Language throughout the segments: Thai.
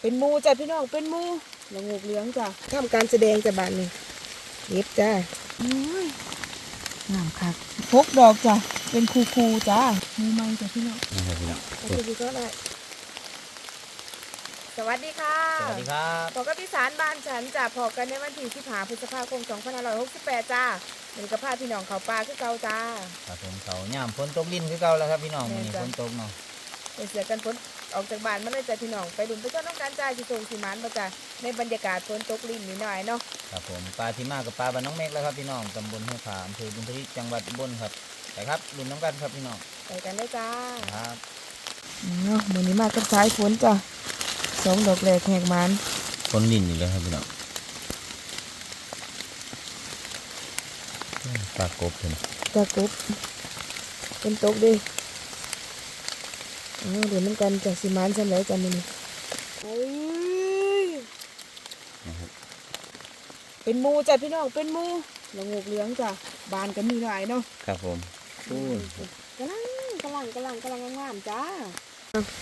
เป็นหมูจ้ะพี่น้องเป็นหมูละงูกเหลืองจ้ะทำการแสดงจ้ะบานนี้เย็บจ้ะอุ้ยงามคักพกดอกจ้ะเป็นคูคูๆจ้ะหมูไม้จ้ะพี่น้องนะครับพี่น้องสวัสดีก็ได้สวัสดีค่ะ สวัสดีครับพอกับพี่สารบ้านฉันจ้ะพอกันในวันที่สิบหาพฤษภาคม2568 จ้าเป็นกับพาพี่น้องเขาปลาคือเก่าจ้าครับผมเขาย่ามฝนตกลิ้นคือเก่าแล้วครับพี่น้องแม่วันนนี้จ้ะฝนตกเนาะไปเสียกันฝน ออกจากบ้านมาเลยจ้ะพี่น้องไปดุนไปต้นน้องการจ้าสิส่งสิหมันมาจ้ะในบรรยากาศฝนตกลิ้นนิดหน่อยเนาะครับผมปลาที่มากับปลาบ้านน้องเมฆแล้วครับพี่น้องตำบลห้วยขาอำเภอบุญทริกจังหวัดอุบลครับไปครับรุ่นน้ำกันครับพี่น้องไปกันเลยจ้าครับเนาะมื้อนี้มากับสายฝนจ้ะสองดอกแรกแหกมันฝนลิ้นอยู่เลยครับพี่น้องปลากบเป็นตะกบเป็นตกเดิอ๋อ เดี๋ยวมันกันจากสิหมันฉันแล้วจ้ะมื้อนี้โอ้ยนะครับเป็นหมูจ้ะพี่น้องเป็นหมูละงูกเหลืองจ้ะบานกันมีหลายเนาะครับผมอู้ยกำลังกำลังกำลังกำลังงามๆจ้า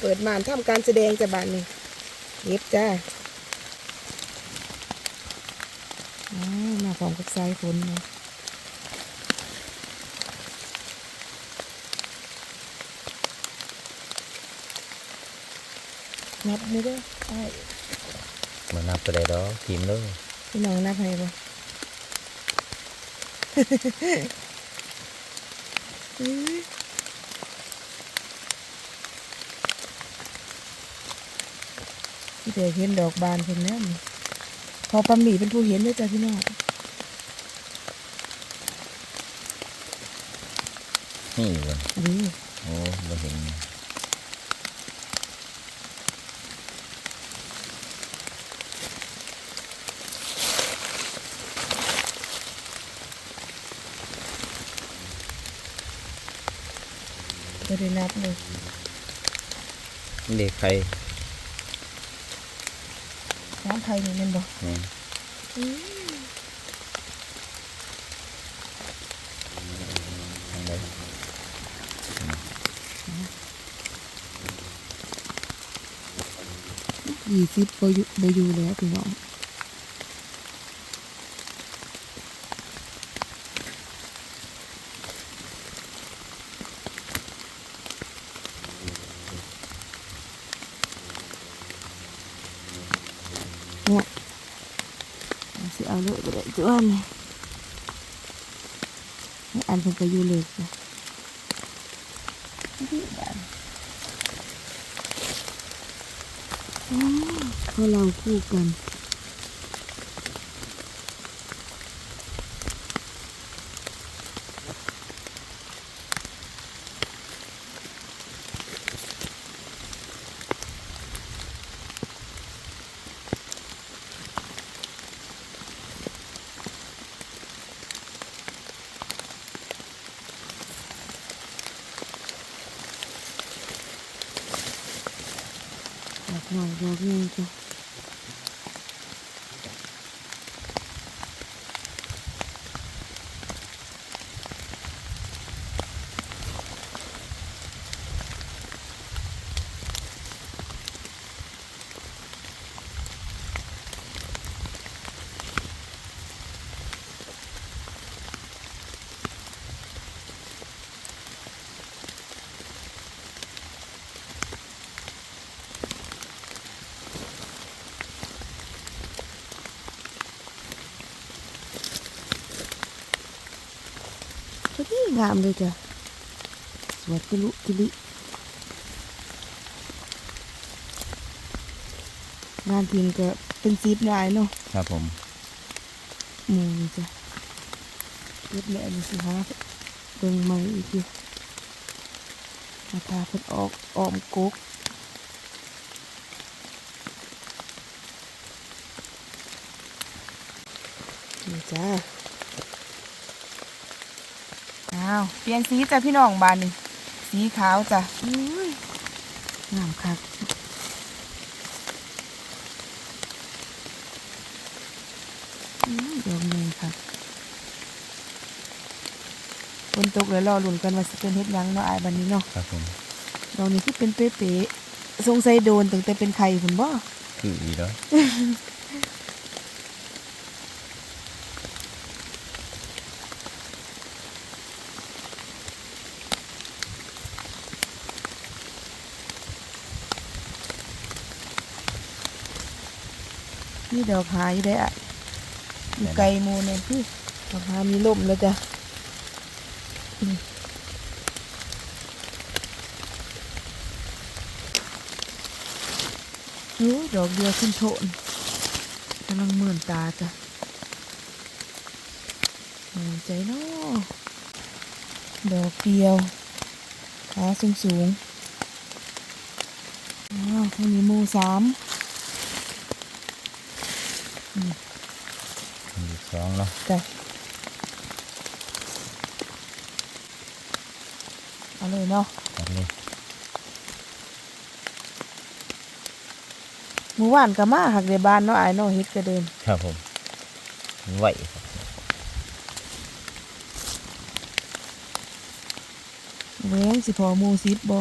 เปิดมานทำการแสดงจ้ะบานนี้เย็บจ้าอ๋อมาพร้อมกับสายฝนเนา นับไม่ได้ไอ้มานับไปได้ดอกทีมเลยพี่น้องนับให้บ่เอ้ยพี่เด็กเห็นดอกบานเพิ่นแล้วนี่พอปั๊มหมีเป็นผู้เห็นด้วยจ้ะพี่น้องนี่เลยนี่โอ้เราเห็น ไม่ได้นับเลย เด็กใคร น้ำไทยนี่แมันบอ กนี่ทางใดยี่สิบโบอยูโบอยูแล้วพี่น้องเนี่ย เอาสิเอาเลยก็ได้จ้วนนี่อันเป็นกระยูเล็กจ้ะเพราะเราคู่กัน ดอกห งามเลยจ้ะ สวยกิลุกิลิงานพิมพ์ก็เป็นซีบลายเนาะครับผมหมูนี่จ้ะเก็บแล้วนี่สิฮะเบิ่งใหม่อีกทีมาทาเพิ่นออกออมกกนี่จ้า อ้าวเปลี่ยนสีจ้ะพี่น้องบานนี่สีขาวจ้ะอุ้ยงามคักอืมดอกนี้ค่ะฝนตกแล้วรอลุ้นกันว่าสิเป็นเฮ็ดหยังเนาะอายบันนี้เนาะครับผมดอกนี้ที่เป็นเป๊ะๆสงสัยโดนตั้งแต่เป็นไข่พุ่นบ่คืออีแล้ว นี่ดอกหายได้อะอยู่ไกลหมูเนี่ยพี่ดอกหามีลมแล้วจ้ะอืมโอ้ยดอกเดียวขึ้นโถนกำลังเหมือนตาจ้ะเหมือนใจเนาะดอกเดียวขาสูงสูงๆอ้าวตรงนี้หมูสามอีก สองเนาะจ้ะเอาเลยเนาะตัดเลยเมื่อวานก็มาหักในบ้านเนาะไอ้ายเนาะเฮ็ดกระเดินครับผมไหวครับแหวงสิพอหมูซิบบ่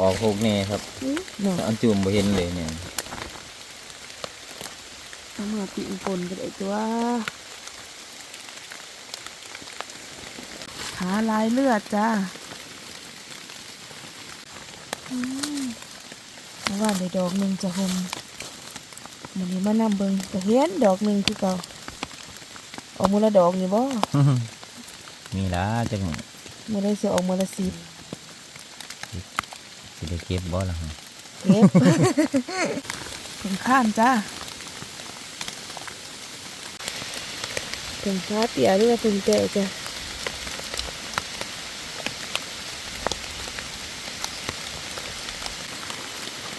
ออกหกนี่ครับอื้อเนาะอันจุ่มบ่เห็นเลยเนี่ย เอามาปิ่งปนกันไอ้ตัวขาลายเลือดจ้าอืมเมื่อวานได้ดอกหนึ่งจะหมมันนี้มานำเบิงก็เห็นดอกหนึ่งคือเก่าออกมือละดอกนี่บ่มีละจังมือได้สิออกมือละสิบสิได้เก็บบ่ล่ะฮะเก็บถึงข้านจ้า ถึงฟ้าเตี่ยหรือว่าถึงแก่จ้ะ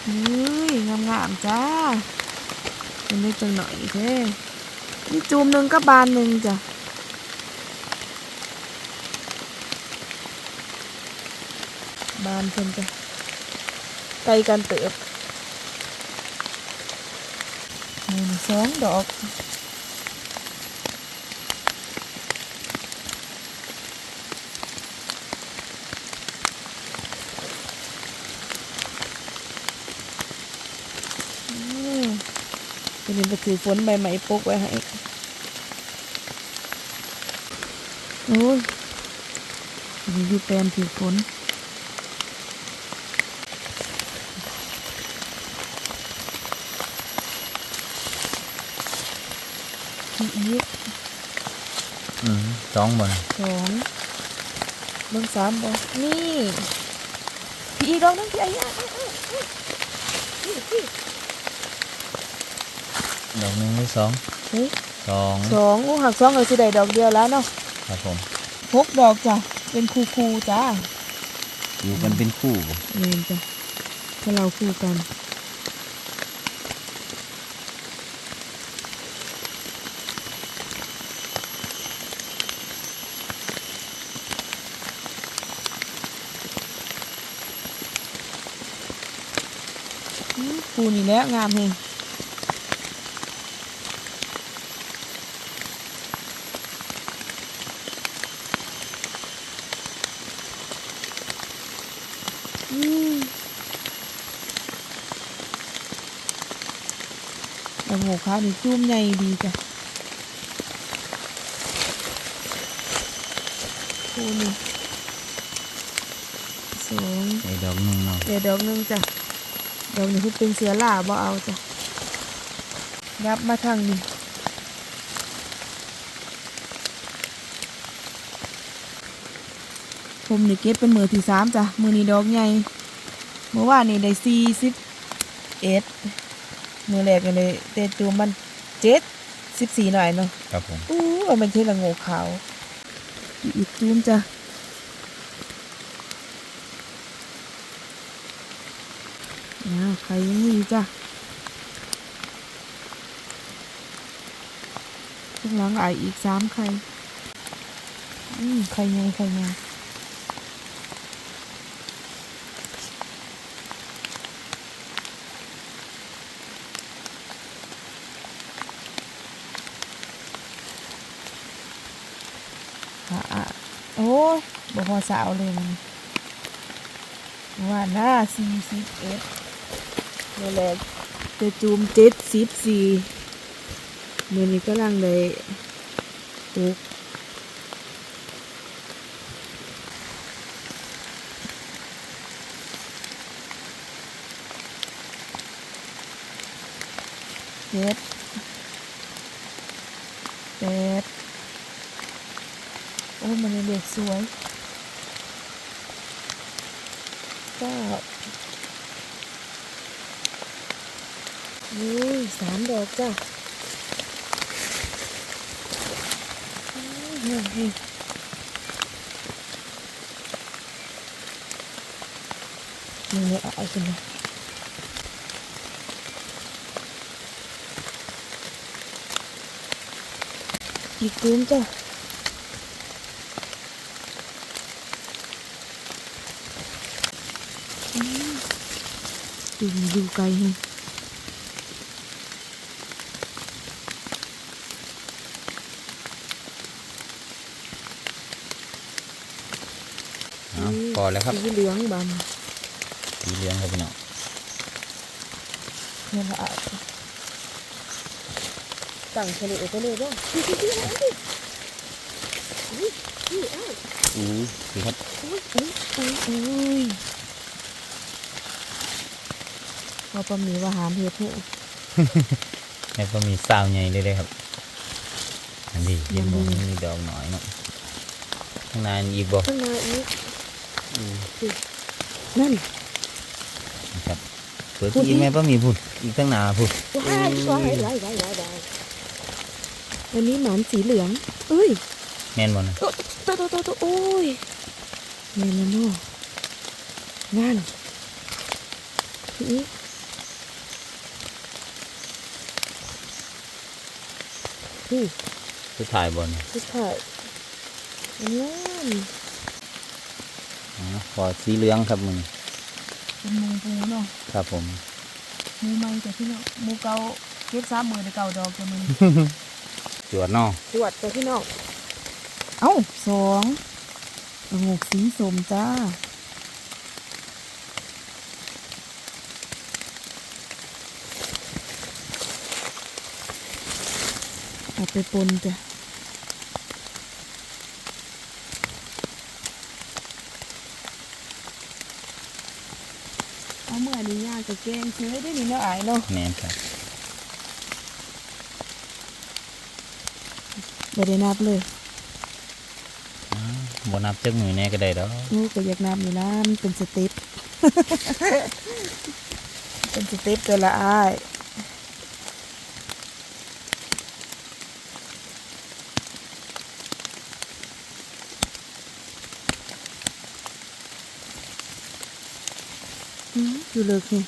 เฮ้ยงามๆจ้าเป็นได้จังหน่อยเท่นี่จูมหนึ่งกับบานหนึ่งจ้ะบานเพิ่นจ้ะไกลกันเติบหนึ่งสองดอก เป็นไปถือฝนใบไม้ปกไว้ให้โอ้ยมีอยู่แปลนถือฝนมีอีกอืมสองบ่นะสองเบิ่งสามบ่นี่พี่อีกดอกหนึงพี่ไอ้ย่า ดอกหนึ่งหรือสองเฮ้ยสองสองอู้หักสองเลยสิได้ดอกเดียวแล้วเนาะครับผมหกดอกจ้ะเป็นคูคูๆจ้าอยู่กันเป็นคู่บ่เนียนจ้ะถ้าเราคู่กันอื้อปูนี่แหล้วงามเฮง ดอกโงกขาวนี่จุ่มใหญ่ดีจ้ะปูนี่สองไอ้ดอกหนึ่งเนาะเดี๋ยวดอกหนึงจ้ะดอกนี้คือเป็นเสือล่าบ่เอาจ้ะยับมาทางนี้ผมนี่เก็บเป็นมือที่สามจ้ะมือนี้ดอกใหญ่เมื่อวานนี่ได้สี่สิบเอ็ด มือแรกกันเลยเตะจูมมันเจ็ดสิบสี่หน่อยเนาะครับผมอู้ว่ามันเทละโงกขาวอีกจูมจ้ะอ่าใครยังมีจ้ะข้างหลังไอายอีกสามไข่อืมไข่ใหญ่ไข่ใหญ่อะอะโอ้ยบ่ พอสาวเลยมันว่าหน้าสี่สิบเอ็ดนี่แหละจะจูมเจ็ดสิบสี่มือนี้ก็ลังเลยปลูกเจ็ดแปดโอ้มันเด็กสวยเก้าอุ้ย สามดอกจ้ะอุ้ยเฮ้ยนี่เนี่ยเอาเอาขึ้นมาอีกตุ้มจ้ะอืมดูดูไกลให้เอาพ อแล้วครับสีเหลืองบสีเหลืองครับพี่น้องำเนี่ยละอะตั้งทะเลไปเลยบ้างอู้ดีครับอุ้ยอุ้ยอุ้ยอุ้ยเอาปลาหมีว่าหามเห็ดหูแล้วก็มีสาวใหญ่เลยเลยครับ อันนี้ยินมองมีดอกหน่อยเนาะข้างในอีกบ่ข้างในอีกอู้ นั่นนะครับเปิดอีกแม่ป้ามีพุ่นอีกตั้งหนาพุ่นว้ายว้ายว้ายว้ายว้ายว้ายอันนี้หมานสีเหลืองเอ้ยแม่นบ่นะตัวตัวตัวตัวโอ้ยเมนแล้วเนาะนั่นอีกนี่สุดท้ายบ่เนี่ยสุดท้ายอันนั้นอ๋อ พอสีเหลืองครับมึงเป็นหมูปูเนาะครับผมหมูใหม่แต่พี่น้องหมูเก่าเก็บสามมือแต่เก่าดอกแต่มือจวดเนาะตรวจแต่พี่น้องเอ้าสองระงกสีสมจ้าเอาไปปนจ้ะาเมื่งกับแกงเชื้อได้นี่เนาะอายเนาะแม่นครับบ่ได้นับเลยอ้าวบ่นับจักมือแน่ก็ได้ดอกนูก็อยากนับอยู่นะมันเป็นสเต็ป เป็นสเต็ปตัวละอาย อืมอยู่เลยคือ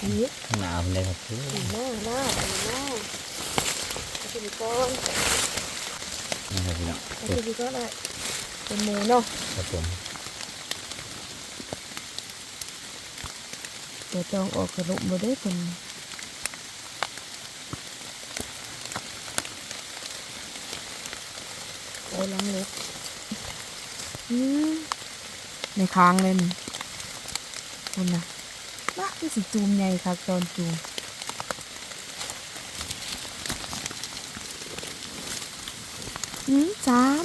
อันนี้ข้างหน้าพุ่นเลยครับอู้หน้าหน้าหน้าหน้าเอาไปดูก่อนนี่ครับพี่น้องเอาไปดูก่อนได้เป็นหมูเนาะครับผมเดี๋ยวจองออกกระลุมมาได้คนโอ้ลังเล็กอืม ในค้างเลยนี่คนนะว่าที่สิจูมใหญ่ค่ะตอนจูมอืมสาม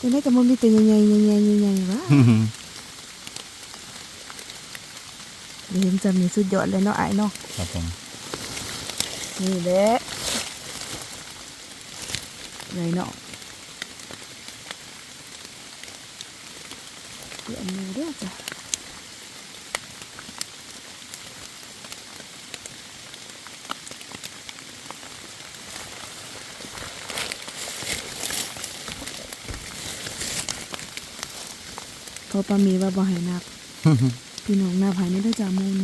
จะได้กับมันมีแต่ใหญ่ๆใหญ่ๆใหญ่ๆวะเห็นจะมีสุดยอดเลยเนาะไอ้ายเนาะครับผมนี่แหละเลยเนาะเดี๋ยวมือเด้อ จ้ะเขาปามีว่าบ่ให้นับ พี่น้องนับให้ในเด้อจ้ามูน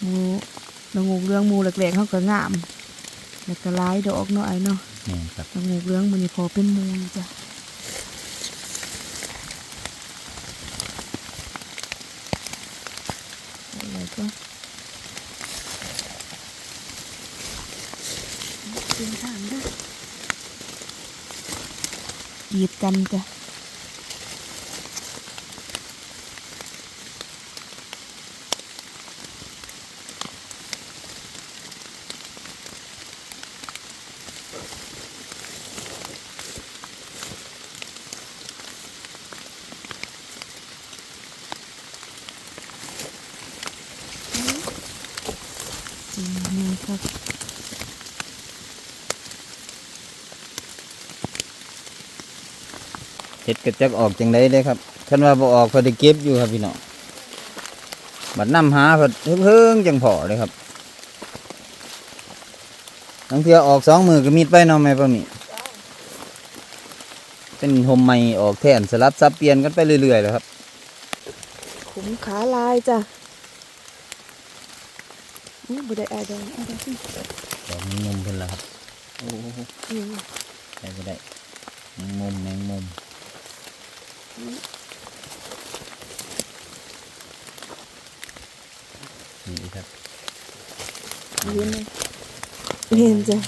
หมู นงูเรื่องมูเหลกๆเขาก็งามแล้วก็ร้ายดอกน้อยเนาะนี่ครับนงูเรื่องมันนี่พอเป็นมูจ้ะอยกีดกันจ้ะ ดกระจักออกจังไดเลยครับคันว่าบ่ออกพอได้เก็บอยู่ครับพี่น้องบัดน้ำหาเพิ่นเพิ่งจังพอเลยครับทั้งเทื่อออกสองมือก็มีดไปเนาะแม่ป้าหมีเป็นหมใหม่ออกแทนสลับซับเปลี่ยนกันไปเรื่อยๆเลยครับ ขุมขาลายจ้ะนี่บุได้อายดองอายดองสิดอกแมงมุมเพิ่นละครับโอ้โหนี่ได้บ่ได้แมงมุมแมงมุม นี่ครับเห็นไหมเห็นจ้ะ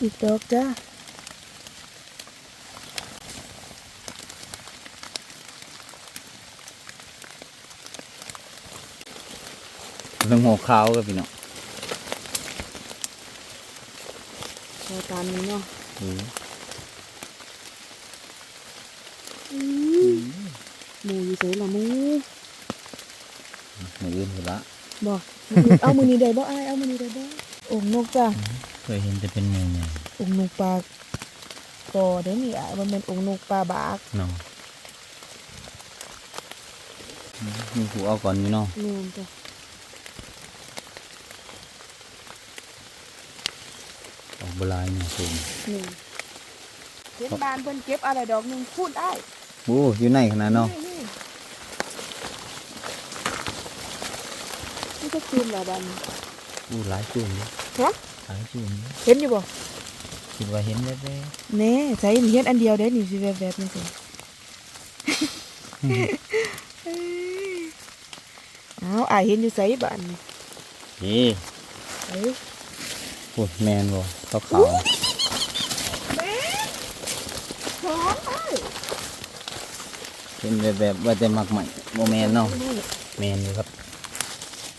อีกดอกจ้ะเรื่องหัวขาวครับพี่น้องพอตามนี้เนาะอืมอืม หมูอยู่เฉยละหมูมืออื่นพุ่นละบอกเอามือนี้ได้บ่อายเอามือนี้ได้บ่องค์นกจ้ะเคยเห็นแต่เป็นหมูใหญ่องค์นกปลากกอได้นี่อะมันเป็นองค์นกปลาบากเนาะมีผูเอาก่อนอยู่เนาะเนียนจ้ะ ออก บหลายเนี่ยคุณนี่เห็นบานเพิ่นเก็บอะไรดอกหนึงพูดได้โอ้อยู่ในขนาดเนาะนี่นี่ก็คืนละบันโอ้หลายจุ่มเลยฮะ หลายจุ่มเลยเห็นอยู่บ่คิดว่าเห็นแว๊บแน่ใส่เห็นอันเดียวเด้นี่สิแบบแบบนี่สิเอาอายเห็นอยู่ใส่บ้านๆนี่ เอ้ย โอ้แมนบ่ขาวขาวแม่หอมเอ้ยๆเห็นแบบแบบๆว่าจะมักใหม่โมแมนเนาะแมนอยู่ครับ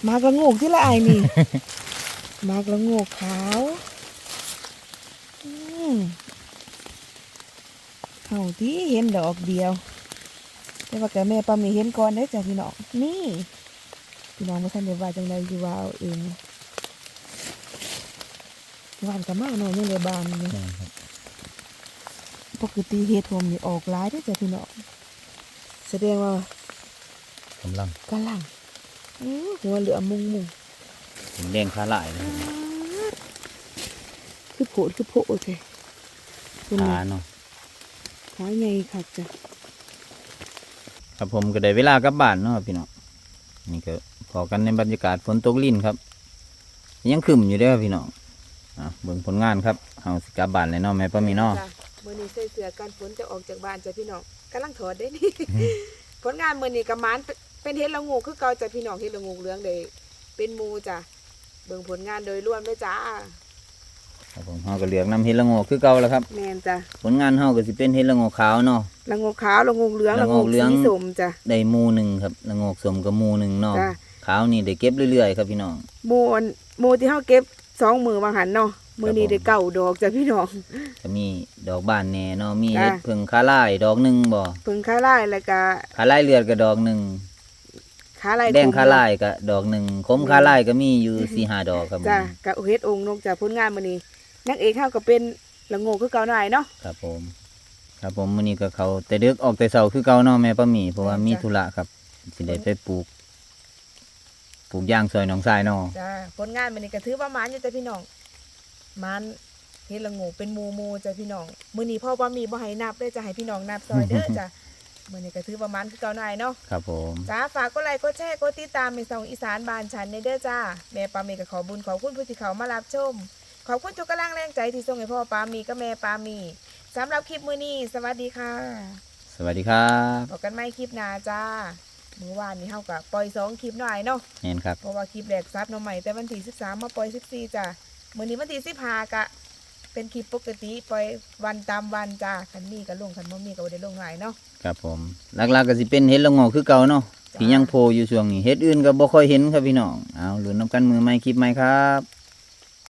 มากระโงกที่ละอายนี่ มากระโงกขาวอืมเอาที่เห็นดอกเดียว แต่ว่าแกแม่ปามีเห็นก่อนได้อจ้ะพี่น้องนี่ พี่น้องมาทันได้ว่าจังไดอยู่ว่าเอาเองห วานกับมากเนาะยังเลยบานนี่แม่นครับปกติเห็ดผมนี่ออกหลายได้อจ้ะพี่น้องแสดงว่ากำลังกะลังอื้อหัวเหลือมุงมุงเป็นแดงขาหลายเลยครับคือโผล่คือโผล่โอเคคุณขาน่ะเนาะขาใหญ่ค่ะจ้ะครับผมก็ได้เวลากลับบ้านเนาะครับพี่น้องนี่ก็พอกันในบรรยากาศฝนตกลิ่นครับ ยังขึ้นอยู่เด้อพี่น้อง อะเบิ่งผลงานครับเอาสิกลับบ้านเลยเนาะแม่ป้ามีเนาะจ้มื้อนี้ใส่เสื้อกันฝนจะออกจากบ้านจ้ะพี่น้องกำลังถอดได้นี่ ผลงานมื้อนี้กับมันเป็นเป็นเฮ็ดละโงูคือเก่าจ้ะพี่น้องเฮ็ดละโงูเหลืองได้เป็นหมูจ้ะเบิ่งผลงานโดยรวมเลยจ้าครับผมเฮาก็เลือกนำเฮ็ดละโงกคือเก่าแล้วครับ แม่นจ้ะผลงานเฮาก็สิเป็นเฮ็ดละโงกขาวเนาะ ละโงูขาวละโงูเหลืองละละโงโงูเหลือง สีส้มจ้ะ ได้หมู่หนึ่งครับละโงกสมกับหมู่หนึ่งเนาะจ้ะ ขาวนี่ได้เก็บเรื่อยๆครับพี่น้อง หมูอันหมูที่เฮาเก็บ สองมือบางหันเนาะมื้อนี้ครับผมได้เก้าดอกจ้ะพี่น้องก็มีดอกบานแหน่เนาะมีจ้ะเห็ดเพิ่งขาลายดอกหนึงบ่เพิ่งขาลายแล้วก็ขาลายเลือดก็ดอกหนึงขาลายแดงขมขาลายก็ดอกหนึงขมขาลายก็มีอยู่สี่ห้าดอกครับผมจ้ะกับเฮ็ดองค์นกจ้ะผลงานมื้อนี้นางเอกเฮาก็เป็นละโงูคือเก่าหน่อยเนาะครับผมครับผมมื้อนี้ก็เขาแต่ดึกออกแต่เช้าคือเก่าเนาะแม่ป้าหมีเพราะว่ามีจ้ะธุระครับสิได้ไปปลูก ปลูกย่างซอยหนองทรายเนาะจ้าผลงานมันนี่ก็ถือว่ามันอยู่จ้ะพี่น้องมันเฮ็ดละโงูเป็นหมูหมูจ้ะพี่น้องมื้อนี้พ่อบ่มีบ่ให้นับเด้อจะให้พี่น้องนับซอยเด้อจ้ะมื้อนี้ก็ถือว่ามันคือเก่าหน่อยเนาะ ครับผม จ้าฝากกดไลค์กดแชร์กดติดตามในช่องอีสานบ้านฉันในเด้อจ้า แม่ปามีก็ขอบุญขอบคุณผู้ที่เขามารับชม ขอบคุณทุกกำลังแรงใจที่ส่งให้พ่อปามีกับแม่ปามีสำหรับคลิปมื้อนี้ สวัสดีค่ะ สวัสดีครับ พบกันใหม่คลิปหน้าจ้า มื้อวานนี้เฮาก็ปล่อยสองคลิปหน่อยเนาะเห็นครับเพราะว่าคลิปแรกซับหน้องใหม่แต่วันที่13มาปล่อย14จ้ะมื้อนี้วันที่15กะ เป็นคลิปปกติปล่อยวันตามวันจ้าคันมีก็ลงคันบ่มีก็บ่ได้ลงหลายเนาะครับผมหลักๆก็สิเป็นเห็ดละโงอกคือเก่าเนาะจ้าที่ยังโผล่อยู่ช่วงนี้เห็ดอื่นก็บ่ค่อยเห็นครับพี่น้องเอาลุ้นนํกันมือใหม่คลิปใหม่ครับ